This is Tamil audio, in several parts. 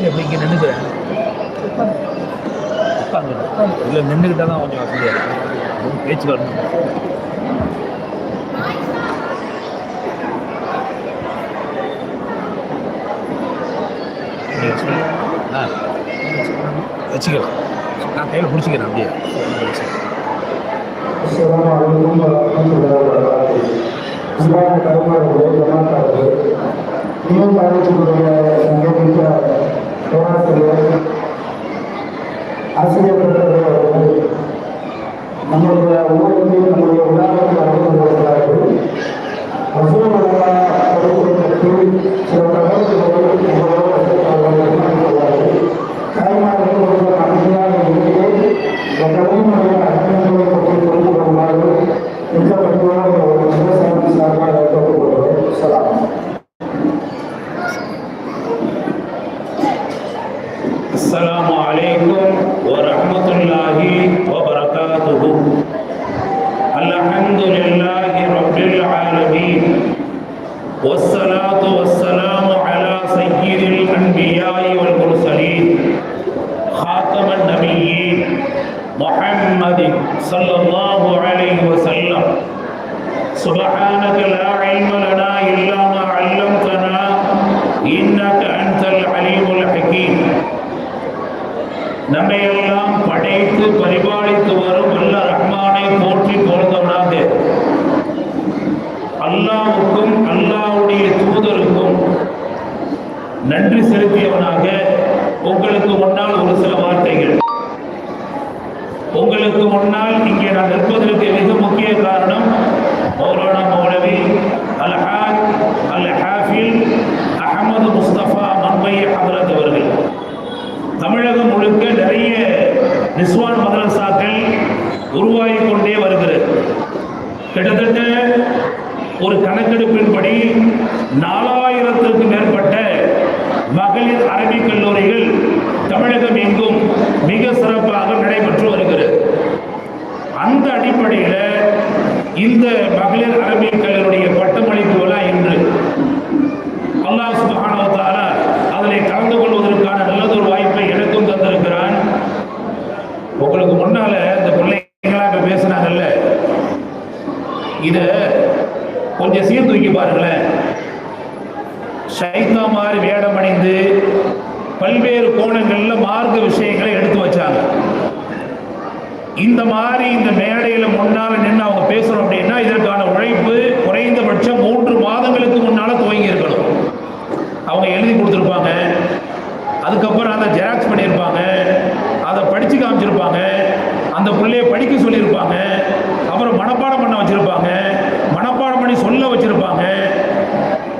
இப்போ இங்கே நின்றுக்கிறேன் இல்லை நின்றுக்கிட்டா தான் கொஞ்சம் வசதியாக இருக்கும். பேச்சு வரணும். ஆ வச்சுக்கலாம் நான் கையில் பிடிச்சிக்கிறேன் அப்படியே. அன்பான கருமாறு ஜமாத்தார்கள் سبحانك لا علم لنا إلا ما علمتنا إنك أنت العليم الحكيم நம்மையெல்லாம் படைத்து பரிபாலித்து வரும் உங்களுக்கு முன்னால் இங்கே நான் நிற்பதற்கு மிக முக்கிய காரணம் மௌலானா மௌலவி அல் ஹாக் அல் ஹாஃபில் அகமது முஸ்தபா மம்பை ஹதரத் அவர்கள். தமிழகம் முழுக்க நிறைய நிஸ்வான் மதரசாக்கள் உருவாகி கொண்டே வருகிறது. கிட்டத்தட்ட ஒரு கணக்கெடுப்பின்படி நாலாயிரத்திற்கு மேற்பட்ட மகளிர் அரபிக் கல்லூரிகள் தமிழகம் எங்கும் மிக சிறப்பாக நடைபெற்று வருகிறது. அந்த அடிப்படையில் இந்த மகளிர் அரபிக் கல்லூரிய பட்டமளிப்பு விழா இன்று. அல்லாஹ் சுப்ஹானஹு அதில் கலந்து கொள்வதற்கான நல்லதொரு வாய்ப்பை எனக்கும் தந்திருக்கிறான். உங்களுக்கு முன்னால இந்த பிள்ளைங்களா இப்ப பேசுனாங்கல்ல. இத கொஞ்சம் சீர்தூக்கி பாருங்களேன். சைத்தா மாதிரி வேடம் அணிந்து பல்வேறு கோணங்களில் மார்க்க விஷயங்களை எடுத்து வச்சாங்க. இந்த மாதிரி இந்த மேடையில் முன்னால் நின்று அவங்க பேசணும் அப்படின்னா இதற்கான உழைப்பு குறைந்தபட்சம் மூன்று மாதங்களுக்கு முன்னால் துவங்கி இருக்கணும். அவங்க எழுதி கொடுத்துருப்பாங்க. அதுக்கப்புறம் அதை ஜெராக்ஸ் பண்ணியிருப்பாங்க. அதை படித்து காமிச்சிருப்பாங்க. அந்த பிள்ளைய படிக்க சொல்லியிருப்பாங்க. அப்புறம் மனப்பாடம் பண்ண வச்சுருப்பாங்க. மனப்பாடம் பண்ணி சொல்ல வச்சுருப்பாங்க.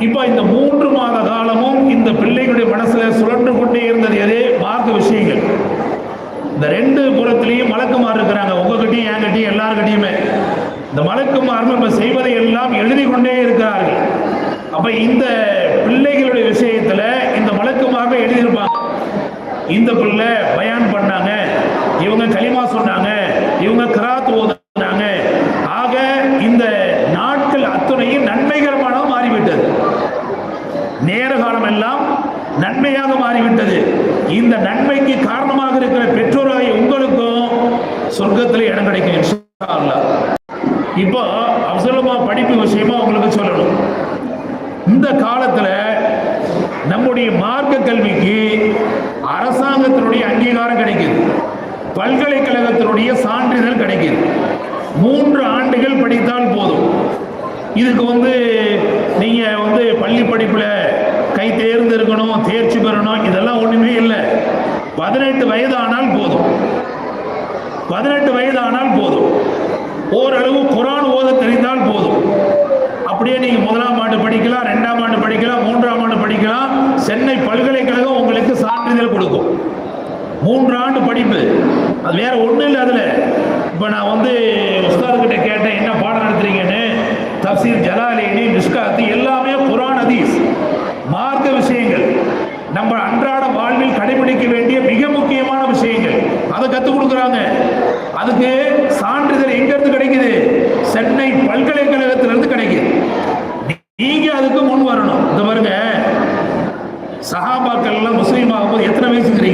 இப்போ இந்த மூன்று மாத காலமும் இந்த பிள்ளைகளுடைய மனசில் சுழன்று கொண்டே இருந்தது எது? இந்த ரெண்டு புறத்திலையும் மலக்குமார் இருக்கிறாங்க உங்ககிட்டயும் என்கிட்டயும் எல்லார்கிட்டயுமே. இந்த மலக்குமார் நம்ம செய்வதை எல்லாம் எழுதி கொண்டே இருக்கிறார்கள். அப்ப இந்த பிள்ளைகளுடைய விஷயத்துல இந்த மலக்குமாக எழுதியிருப்பாங்க. இந்த பிள்ளை பயான் பண்ணாங்க. இவங்க களிமா சொன்னாங்க. இவங்க கிராத் ஓதுனாங்க. ஆக இந்த நாட்கள் அத்துணையும் நன்மைகரமாக மாறிவிட்டது. நேர காலம் எல்லாம் நன்மையாக மாறிவிட்டது. இந்த நன்மைக்கு காரணமாக இருக்கிற பெற்றோர் இடம் கிடைக்கும் இன்ஷா இப்போ அவசரமா படிப்பு விஷயமா உங்களுக்கு சொல்லணும். இந்த காலத்துல நம்முடைய மார்க்க கல்விக்கு அரசாங்கத்தினுடைய அங்கீகாரம் கிடைக்குது. பல்கலைக்கழகத்தினுடைய சான்றிதழ் கிடைக்குது. மூன்று ஆண்டுகள் படித்தால் போதும். இதுக்கு வந்து நீங்க வந்து பள்ளி படிப்புல கை தேர்ந்து இருக்கணும் தேர்ச்சி பெறணும் இதெல்லாம் ஒண்ணுமே இல்லை. பதினெட்டு வயது ஆனால் போதும். பதினெட்டு வயது ஆனால் போதும். ஓரளவு குரான் ஓத தெரிந்தால் போதும். அப்படியே நீங்க முதலாம் ஆண்டு படிக்கலாம் ரெண்டாம் ஆண்டு படிக்கலாம் மூன்றாம் ஆண்டு படிக்கலாம். சென்னை பல்கலைக்கழகம் உங்களுக்கு சான்றிதழ் கொடுக்கும். மூன்று ஆண்டு படிப்பு. அது வேற ஒண்ணும் இல்லை அதுல. இப்ப நான் வந்து உஸ்தாதுகிட்ட கேட்டேன் என்ன பாடம் நடத்துறீங்கன்னு? தப்சீர் ஜலாலினி மிஸ்காத்து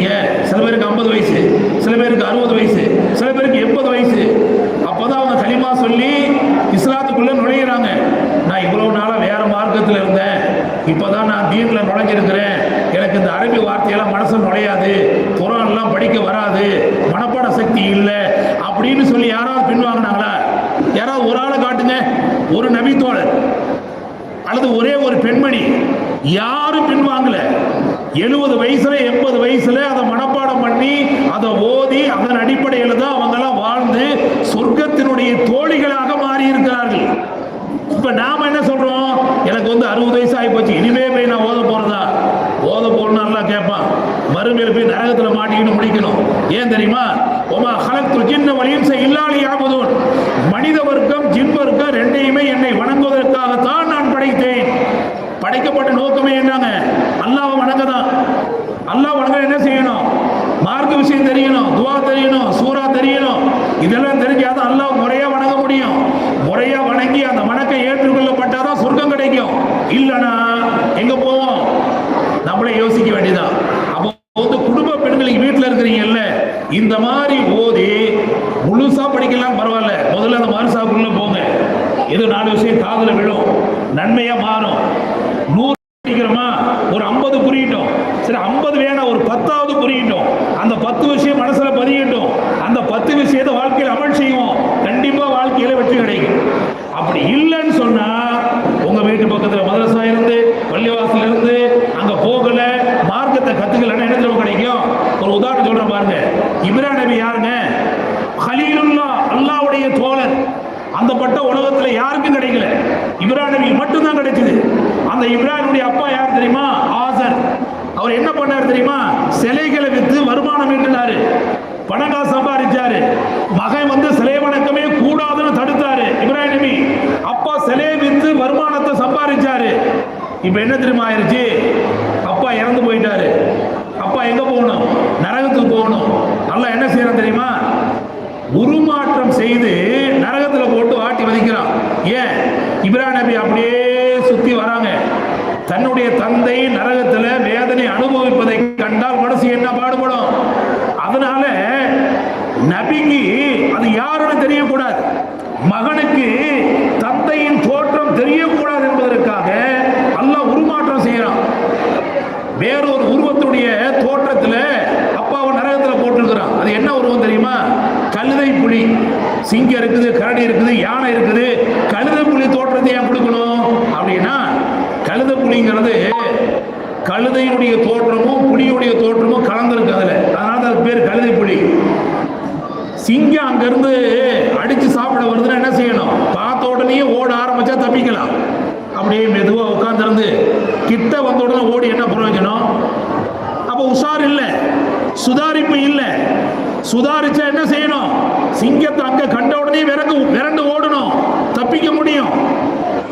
சொல்றீங்க? சில பேருக்கு ஐம்பது வயசு சில பேருக்கு அறுபது வயசு சில பேருக்கு எண்பது வயசு. அப்போதான் அவங்க களிமா சொல்லி இஸ்லாத்துக்குள்ளே நுழையிறாங்க. நான் இவ்வளோ நாளாக வேறு மார்க்கத்தில் இருந்தேன். இப்போ தான் நான் தீனில் நுழைஞ்சிருக்கிறேன். எனக்கு இந்த அரபி வார்த்தையெல்லாம் மனசில் நுழையாது. குரான்லாம் படிக்க வராது. மனப்பாட சக்தி இல்லை. அப்படின்னு சொல்லி யாராவது பின்வாங்கினாங்களா? யாராவது ஒரு ஆளை காட்டுங்க. ஒரு நபித்தோழர் அல்லது ஒரே ஒரு பெண்மணி. யாரும் பின்வாங்கல. எழுபது வயசுல எண்பது வயசுல அதை மனப்பாடம் பண்ணி அதை ஓதி அதன் அடிப்படையில் தான் அவங்கெல்லாம் வாழ்ந்து சொர்க்கத்தினுடைய தோழிகளாக மாறி இருக்கிறார்கள் இப்ப நாம என்ன சொல்றோம்? எனக்கு வந்து அறுபது வயசு ஆகி போச்சு. இனிமே போய் நான் ஓத போறதா? ஓத போறேன்னா நல்லா கேட்பான். மறுமையில போய் நரகத்துல மாட்டிக்கிட்டு முடிக்கணும். ஏன் தெரியுமா? ஒமா ஹலத்து ஜின்ன வலியும் இல்லாலி ஆபதும் மனித வர்க்கம் ஜின் வர்க்கம் ரெண்டையுமே என்னை வணங்குவதற்காகத்தான் நான் படைத்தேன். படைக்கப்பட்ட நோக்கமே என்னங்க? அல்லாவை வணங்க தான் அல்லா வணங்க என்ன செய்யணும்? மார்க்க விஷயம் தெரியணும் துவா தெரியணும் சூரா தெரியணும். இதெல்லாம் தெரிஞ்சாதான் அல்லா முறையா வணங்க முடியும். முறையா வணங்கி அந்த வணக்கம் ஏற்றுக்கொள்ளப்பட்டாதான் சொர்க்கம் கிடைக்கும். இல்லைனா எங்க போவோம்? நம்மளே யோசிக்க வேண்டியதான் அப்போ வந்து குடும்ப பெண்களுக்கு வீட்டில் இருக்கிறீங்கல்ல இந்த மாதிரி ஓதி முழுசா படிக்கலாம் பரவாயில்ல. முதல்ல அந்த மருசாக்குள்ள போங்க. ஏதோ நாலு விஷயம் காதல விழும். நன்மையா மாறும். நூறு படிக்கிறோமா ஒரு ஐம்பது புரியட்டும். சரி ஐம்பது வேணாம் ஒரு பத்தாவது புரியட்டும். அந்த பத்து விஷயம் மனசில் பதியட்டும். அந்த பத்து விஷயத்தை வாழ்க்கையில் அமல் செய்வோம். கண்டிப்பாக வாழ்க்கையில் வெற்றி கிடைக்கும் அப்படி இல்லைன்னு சொன்னால் உங்கள் வீட்டு பக்கத்தில் மதரசா இருந்து பள்ளிவாசல் இருந்து அங்கே போகலை மார்க்கத்தை கற்றுக்கலன்னா என்ன தெரியுமா கிடைக்கும்? ஒரு உதாரணம் சொல்கிறேன் பாருங்க. இப்ரா நபி யாருங்க? ஹலீலுல்லா அல்லாவுடைய தோழர். அந்த பட்ட உலகத்தில் யாருக்கும் கிடைக்கல. இப்ரா நபி மட்டும்தான் கிடைச்சது. அந்த இப்ராஹிமுடைய அப்பா அவர் என்ன பண்ணார் தெரியுமா? சிலைகளை விற்று வருமானம் ஈட்டினாரு. பணங்கா சம்பாதிச்சாரு. மகன் வந்து சிலை வணக்கமே கூடாதுன்னு தடுத்தாரு. இப்ராஹிம் நபி. அப்பா சிலையை விற்று வருமானத்தை சம்பாதிச்சாரு. இப்ப என்ன தெரியுமா ஆயிருச்சு? அப்பா இறந்து போயிட்டாரு. அப்பா எங்க போகணும்? நரகத்துக்கு போகணும். நல்லா என்ன செய்யறோம் தெரியுமா? உருமாற்றம் செய்து நரகத்தில் போட்டு ஆட்டி வதைக்கிறான். ஏன்? இப்ராஹிம் நபி அப்படியே சுத்தி வராங்க. தன்னுடைய தந்தை நரகத்துல வேதனை அனுபவிப்பதை கண்டால் மனசு என்ன பாடுபடும் அதனால நபிக்கு அது யாருன்னு தெரியக்கூடாது மகனுக்கு தந்தையின் தோற்றம் தெரியக்கூடாது என்பதற்காக அல்லாஹ் உருமாற்றம் செய்யறான் வேறொரு உருவத்துடைய தோற்றத்துல அப்பாவை நரகத்துல போட்டிருக்கிறான் அது என்ன உருவம் தெரியுமா கழுதை புலி சிங்கம் இருக்குது கரடி இருக்குது யானை இருக்குது. கழுதை புலி தோற்றத்தை ஏன் கொடுக்கணும்? அப்படின்னா கழுதை புலிங்கிறது கழுதையினுடைய தோற்றமும் புலியுடைய தோற்றமும் கலந்துருக்கு அதில். அதனால அதுக்கு பேர் கழுதை புலி. சிங்கம் அங்கேருந்து அடித்து சாப்பிட வருதுன்னா என்ன செய்யணும்? பார்த்த உடனே ஓட ஆரம்பித்தா தப்பிக்கலாம். அப்படியே மெதுவாக உட்காந்துருந்து கிட்ட வந்த உடனே ஓடி என்ன பிரயோஜனம் அப்போ உஷார் இல்லை சுதாரிப்பு இல்லை. சுதாரிச்சா என்ன செய்யணும்? சிங்கத்தை அங்க கண்ட உடனே விரண்டு விரண்டு ஓடணும். தப்பிக்க முடியும்.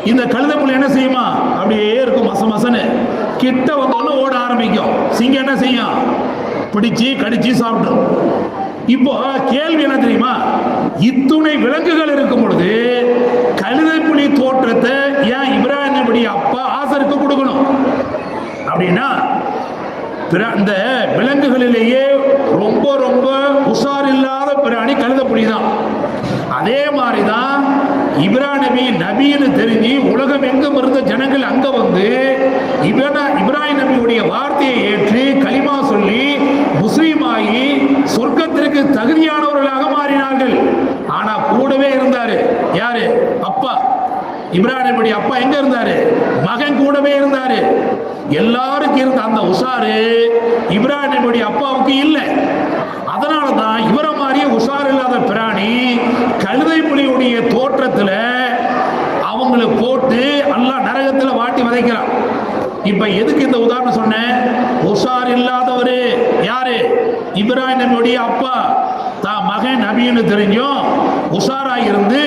இந்த கழுதை புள்ளி என்ன செய்யுமா? அப்படியே இருக்கும் மச மசன்னு. கிட்ட வந்தாலும் ஓட ஆரம்பிக்கும். சிங்கம் என்ன செய்யும்? பிடிச்சி கடிச்சு சாப்பிடும். இப்போ கேள்வி என்ன தெரியுமா? இத்துணை விலங்குகள் இருக்கும் பொழுது கழுதை புலி தோற்றத்தை ஏன் இப்ராஹிம் அப்பா ஆசருக்கு கொடுக்கணும்? அப்படின்னா பிற- இந்த விலங்குகளிலேயே ரொம்ப ரொம்ப உஷார் இல்லாத பிராணி கழுத தான் அதே மாதிரி தான் இப்ராஹிம் நபி நபின்னு தெரிஞ்சு உலகம் எங்கும் இருந்த ஜனங்கள் அங்க வந்து இப்ரா இப்ராஹிம் நபியுடைய வார்த்தையை ஏற்று கலிமா சொல்லி முஸ்லீம் ஆகி சொர்க்கத்திற்கு தகுதியானவர்களாக மாறினார்கள். ஆனா கூடவே இருந்தாரு. யாரு? அப்பா. இப்ராஹிம் அப்பா எங்க இருந்தாரு? மகன் கூடவே இருந்தாரு. எல்லாருக்கும் இருந்த அந்த உஷாரு இப்ராஹிம் அப்பாவுக்கு இல்லை. அதனால தான் இவரை மாதிரியே உஷார் இல்லாத பிராணி கழுதை புலியுடைய தோற்றத்துல அவங்களை போட்டு அல்லாஹ் நரகத்துல வாட்டி வதைக்கிறான். இப்ப எதுக்கு இந்த உதாரணம் சொன்னேன்? உஷார் இல்லாதவரு யாரு? இப்ராஹிம் நபியுடைய அப்பா. தான் மகன் நபின்னு தெரிஞ்சும் உஷாரா இருந்து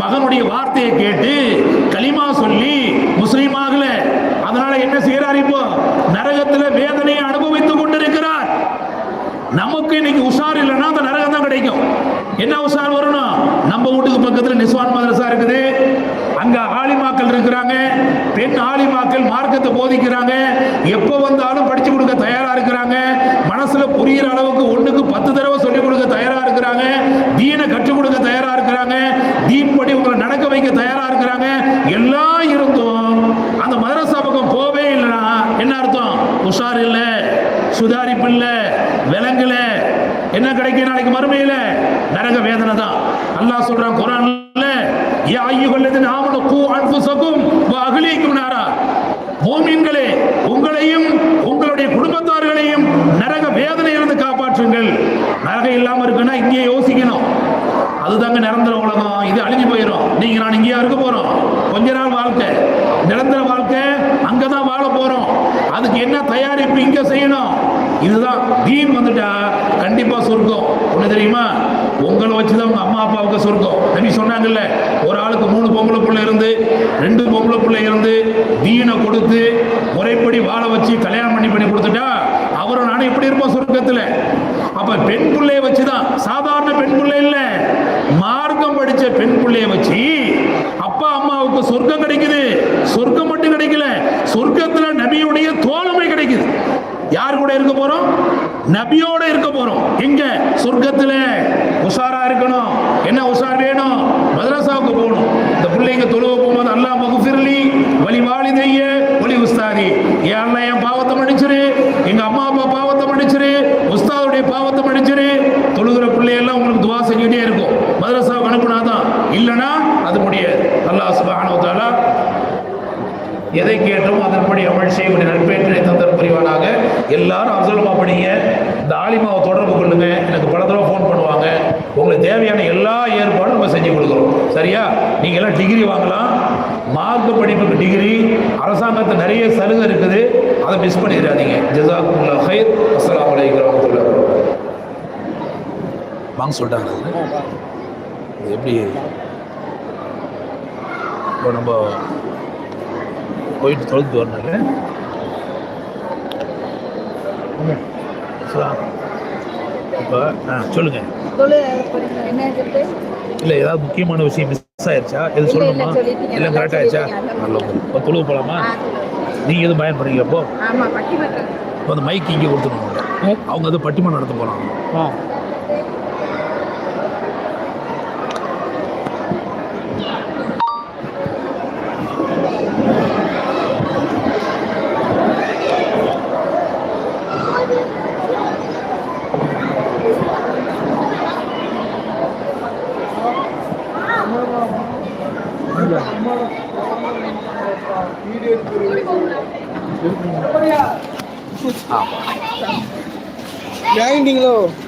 மகனுடைய வார்த்தையை கேட்டு களிமா சொல்லி முஸ்லீம் ஆகல. அதனால என்ன செய்யறார் இப்போ? நரகத்துல வேதனையை அனுபவித்துக் கொண்டிருக்கிறார். நமக்கு இன்னைக்கு உஷார் இல்லைன்னா அந்த நரகம் தான் கிடைக்கும். என்ன உஷார் வரணும்? நம்ம வீட்டுக்கு பக்கத்துல நிஸ்வான் மதரசா இருக்குது. அங்க ஆலிமாக்கள் இருக்கிறாங்க. பெண் ஆலிமாக்கள் மார்க்கத்தை போதிக்கிறாங்க. எப்ப வந்தாலும் படிச்சு கொடுக்க தயாரா இருக்கிறாங்க. மனசுல புரியுற அளவுக்கு ஒண்ணுக்கு பத்து தடவை சொல்லிக் கொடுக்க தயாரா இருக்கிறாங்க தீனை கற்றுக் கொடுக்க தயாரா இருக்கிறாங்க தீன் படி உங்களை நடக்க வைக்க தயாரா சுதாரிப்பு இல்ல விலங்குல என்ன கிடைக்கும் நாளைக்கு மறுமையில நரக வேதனை தான் அல்லாஹ் சொல்றான் குரான்ல யா ஐயுகல்லதின் ஆமனு கூ அன்ஃபுசகும் வ அஹ்லீக்கும் நாரா மூமின்களே உங்களையும் உங்களுடைய குடும்பத்தார்களையும் நரக வேதனையிலிருந்து காப்பாற்றுங்கள் நரகம் இல்லாம இருக்குன்னா இங்கே யோசிக்கணும். அதுதாங்க நிரந்தர உலகம். இது அழிஞ்சு போயிடும் நீங்க நான் இங்கேயா இருக்க போறோம். கொஞ்ச நாள் வாழ்க்கை. நிரந்தர வாழ்க்கை அங்கதான் வாழ போறோம். அதுக்கு என்ன தயாரிப்பு இங்க செய்யணும்? இதுதான். தீன் வந்துட்டா கண்டிப்பா சொர்க்கம். ஒண்ணு தெரியுமா? உங்களை வச்சுதான் உங்க அம்மா அப்பாவுக்கு சொர்க்கம். நம்பி சொன்னாங்கல்ல ஒரு ஆளுக்கு மூணு பொம்பளை பிள்ளை இருந்து ரெண்டு பொம்பளை பிள்ளை இருந்து தீனை கொடுத்து முறைப்படி வாழ வச்சு கல்யாணம் பண்ணி பண்ணி கொடுத்துட்டா அவரும் நானும் எப்படி இருப்போம் சொர்க்கத்துல? அப்ப பெண் பிள்ளைய வச்சுதான். சாதாரண பெண் பிள்ளை இல்ல. மார்க்கம் படிச்ச பெண் பிள்ளைய வச்சு அப்பா அம்மாவுக்கு சொர்க்கம் கிடைக்குது. சொர்க்கம் மட்டும் கிடைக்கல. சொர்க்கத்துல நபியுடைய தோழமை கிடைக்குது. யார் கூட இருக்க போறோம்? நபியோட இருக்க போறோம். எங்க? சொர்க்கத்துல. உஷாரா இருக்கணும். என்ன உஷார் வேணும்? மதரசாவுக்கு போகணும். இந்த பிள்ளைங்க தொழுவ போகும்போது அல்லா மகுஃபிர்லி வழி வாலிதைய சரியா? நீங்க எல்லாம் டிகிரி வாங்கலாம். மார்க்க படிப்புக்கு டிகிரி அரசாங்கத்தில் நிறைய சலுகை இருக்குது. அதை மிஸ் பண்ணிடாதீங்க. ஜசாக்குல்லா ஹைர் அஸ்லாம் அலைக்கும் வரஹ்மத்துல்லாஹி வாங்க சொல்லிட்டாங்க இது எப்படி? இப்போ நம்ம போயிட்டு தொழுது வரணும்ல இப்போ ஆ சொல்லுங்கள் இல்லை ஏதாவது முக்கியமான விஷயம் மிஸ் ஆயிடுச்சா? எது சொல்லணுமா. இல்லை நல்லா கரெக்ட் ஆயிடுச்சா. நல்ல இப்போ தொழுவு போகலாமா ஆ, நீங்கள் எதுவும் பயன் பண்ணுறீங்க அப்போ? ஆமா பட்டிமன்றம். இப்போ அந்த மைக் இங்கே கொடுத்துருவாங்க அவங்க அது பட்டிமன்றம் நடத்த போகிறாங்க Grinding lo.